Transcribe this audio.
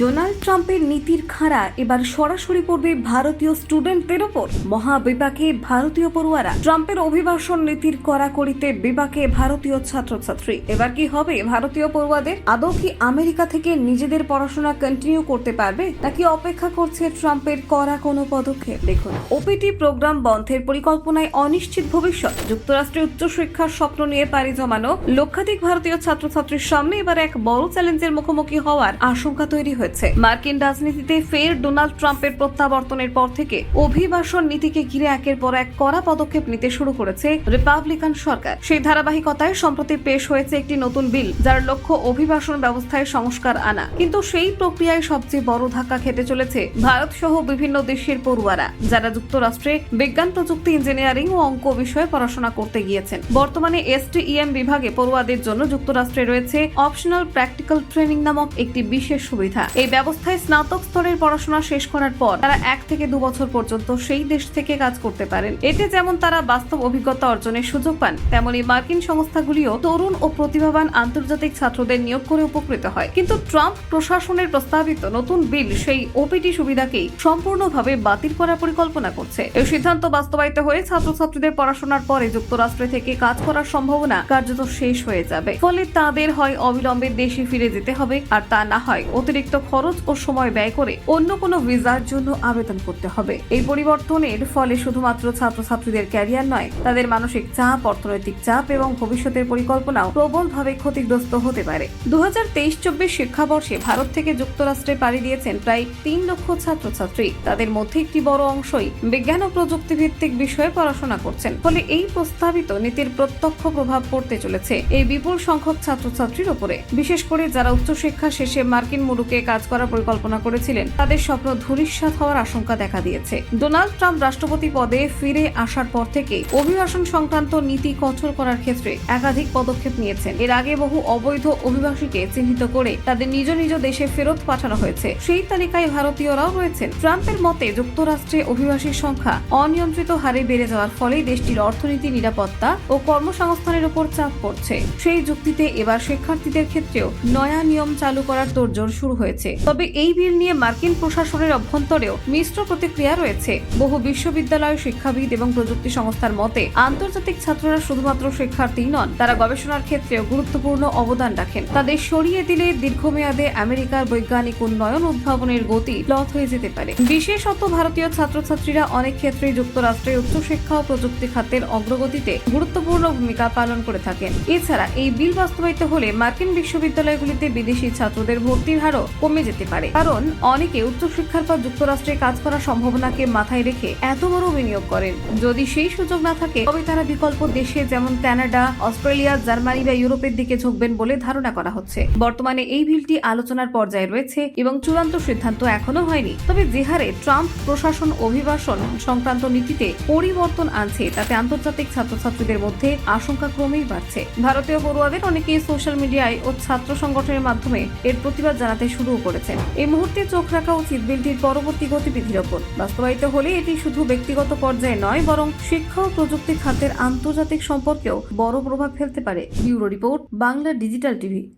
Donald ট্রাম্পের নীতির খাঁড়া এবার সরাসরি পড়বে ভারতীয় স্টুডেন্টদের ওপর। মহাবিপাকে ভারতীয় পড়ুয়ারা ট্রাম্পের অভিবাসন নীতির কড়াকড়িতে বিপাকে ভারতীয় ছাত্রছাত্রী। এবার কি হবে? ভারতীয় পড়ুয়াদের আদৌ কি আমেরিকা থেকে নিজেদের পড়াশোনা কন্টিনিউ করতে পারবে? নাকি অপেক্ষা করছে ট্রাম্পের কড়া কোনো পদক্ষেপ? দেখুন, ওপিটি প্রোগ্রাম বন্ধের পরিকল্পনায় অনিশ্চিত ভবিষ্যৎ। যুক্তরাষ্ট্রে উচ্চশিক্ষার স্বপ্ন নিয়ে পাড়ি জমানো লক্ষাধিক ভারতীয় ছাত্রছাত্রীর সামনে এবার এক বড় চ্যালেঞ্জের মুখোমুখি হওয়ার আশঙ্কা তৈরি হয়েছে। মার্কিন রাজনীতিতে ফের ডোনাল্ড ট্রাম্পের প্রত্যাবর্তনের পর থেকে অভিবাসন নীতিকে ঘিরে একের পর এক কড়া পদক্ষেপ নিতে শুরু করেছে রিপাবলিকান সরকার। সেই ধারাবাহিকতায় সম্প্রতি পেশ হয়েছে একটি নতুন বিল, যার লক্ষ্য অভিবাসন ব্যবস্থায় সংস্কার আনা। কিন্তু সেই প্রক্রিয়ায় সবচেয়ে বড় ধাক্কা খেতে চলেছে ভারত সহ বিভিন্ন দেশের পড়ুয়ারা, যারা যুক্তরাষ্ট্রে বিজ্ঞান, প্রযুক্তি, ইঞ্জিনিয়ারিং ও অঙ্ক বিষয়ে পড়াশোনা করতে গিয়েছেন। বর্তমানে এসটিইএম বিভাগে পড়ুয়াদের জন্য যুক্তরাষ্ট্রে রয়েছে অপশনাল প্র্যাকটিক্যাল ট্রেনিং নামক একটি বিশেষ সুবিধা। এই ব্যবস্থায় স্নাতক স্তরের পড়াশোনা শেষ করার পর তারা এক থেকে দু বছর পর্যন্ত সেই দেশ থেকে কাজ করতে পারেন। এতে যেমন তারা বাস্তব অভিজ্ঞতা অর্জনের সুযোগ পান, তেমনি মার্কিন সংস্থাগুলিও তরুণ ও প্রতিভাবান আন্তর্জাতিক ছাত্রদের নিয়োগ করে উপকৃত হয়। কিন্তু ট্রাম্প প্রশাসনের প্রস্তাবিত নতুন বিল সেই ওপিটি সুবিধাকেই সম্পূর্ণভাবে বাতিল করার পরিকল্পনা করছে। এই সিদ্ধান্ত বাস্তবায়িত হয়ে ছাত্রছাত্রীদের পড়াশোনার পরে যুক্তরাষ্ট্রে থেকে কাজ করার সম্ভাবনা কার্যত শেষ হয়ে যাবে। ফলে তাদের হয় অবিলম্বে দেশে ফিরে যেতে হবে, আর তা না হয় অতিরিক্ত খরচ ও সময় ব্যয় করে অন্য কোনো ভিসার জন্য আবেদন করতে হবে। এই পরিবর্তনের ফলে শুধুমাত্র ছাত্রছাত্রীদের ক্যারিয়ার নয়, তাদের মানসিক চাপ, অর্থনৈতিক চাপ এবং ভবিষ্যতের পরিকল্পনাও প্রবলভাবে ক্ষতিগ্রস্ত হতে পারে। দু হাজার তেইশ চব্বিশ শিক্ষাবর্ষে ভারত থেকে যুক্তরাষ্ট্রে পাড়ি দিয়েছেন প্রায় তিন লক্ষ ছাত্রছাত্রী। তাদের মধ্যে একটি বড় অংশই বিজ্ঞান ও প্রযুক্তি ভিত্তিক বিষয়ে পড়াশোনা করছেন। ফলে এই প্রস্তাবিত নীতির প্রত্যক্ষ প্রভাব পড়তে চলেছে এই বিপুল সংখ্যক ছাত্রছাত্রীর উপরে। বিশেষ করে যারা উচ্চশিক্ষা শেষে মার্কিন মুলুকে কাজ করার পরিকল্পনা করেছিলেন। তাদের স্বপ্ন ধূলিসাৎ হওয়ার আশঙ্কা দেখা দিয়েছে। ডোনাল্ড ট্রাম্প রাষ্ট্রপতি পদে ফিরে আসার পর থেকে অভিবাসন সংক্রান্ত নীতি কঠোর করার ক্ষেত্রে একাধিক পদক্ষেপ নিয়েছেন। এর আগে বহু অবৈধ অভিবাসীকে চিহ্নিত করে তাদের নিজ নিজ দেশে ফেরত পাঠানো হয়েছে। সেই তালিকায় ভারতীয়রাও রয়েছেন। ট্রাম্পের মতে, যুক্তরাষ্ট্রে অভিবাসীর সংখ্যা অনিয়ন্ত্রিত হারে বেড়ে যাওয়ার ফলে দেশটির অর্থনীতি নিরাপত্তা ও কর্মসংস্থানের উপর চাপ পড়ছে। সেই যুক্তিতে এবার শিক্ষার্থীদের ক্ষেত্রেও নয়া নিয়ম চালু করার তোড়জোড় শুরু হয়েছে। তবে এই বিল নিয়ে মার্কিন প্রশাসনের অভ্যন্তরেও মিশ্র প্রতিক্রিয়া রয়েছে। বহু বিশ্ববিদ্যালয় শিক্ষাবিদ এবং প্রযুক্তি সংস্থার মতে, আন্তর্জাতিক ছাত্ররা শুধুমাত্র শিক্ষার্থী নন, তারা গবেষণার ক্ষেত্রেও গুরুত্বপূর্ণ অবদান রাখেন। তাদের সরিয়ে দিলে দীর্ঘমেয়াদে আমেরিকার বৈজ্ঞানিক উন্নয়ন উদ্ভাবনের গতি লথ হয়ে যেতে পারে। বিশেষত ভারতীয় ছাত্রছাত্রীরা অনেক ক্ষেত্রেই যুক্তরাষ্ট্রে উচ্চশিক্ষা ও প্রযুক্তি খাতের অগ্রগতিতে গুরুত্বপূর্ণ ভূমিকা পালন করে থাকেন। এছাড়া এই বিল বাস্তবায়িত হলে মার্কিন বিশ্ববিদ্যালয়গুলিতে বিদেশি ছাত্রদের ভর্তির হারও কমে যেতে পারে। কারণ অনেকে উচ্চশিক্ষার পর যুক্তরাষ্ট্রে কাজ করার সম্ভাবনাকে মাথায় রেখে এত বড় বিনিয়োগ করেন। যদি সেই সুযোগ না থাকে, তবে তারা বিকল্প দেশে যেমন কানাডা, অস্ট্রেলিয়া, জার্মানি বা ইউরোপের দিকে ঝুঁকবেন বলে ধারণা করা হচ্ছে। বর্তমানে এই বিলটি আলোচনার পর্যায়ে রয়েছে এবং চূড়ান্ত সিদ্ধান্ত এখনও হয়নি। তবে যে হারে ট্রাম্প প্রশাসন অভিবাসন সংক্রান্ত নীতিতে পরিবর্তন আনছে, তাতে আন্তর্জাতিক ছাত্রছাত্রীদের মধ্যে আশঙ্কা ক্রমেই বাড়ছে। ভারতীয় পড়ুয়াদের অনেকেই সোশ্যাল মিডিয়ায় ও ছাত্র সংগঠনের মাধ্যমে এর প্রতিবাদ জানাতে শুরু করেছেন এই মুহূর্তে চোখ রাখা উচিত বিলটির পরবর্তী গতিবিধির ওপর। বাস্তবায়িত হলে এটি শুধু ব্যক্তিগত পর্যায়ে নয়, বরং শিক্ষা ও প্রযুক্তি খাতের আন্তর্জাতিক সম্পর্কেও বড় প্রভাব ফেলতে পারে। Bureau report, Bangla digital TV.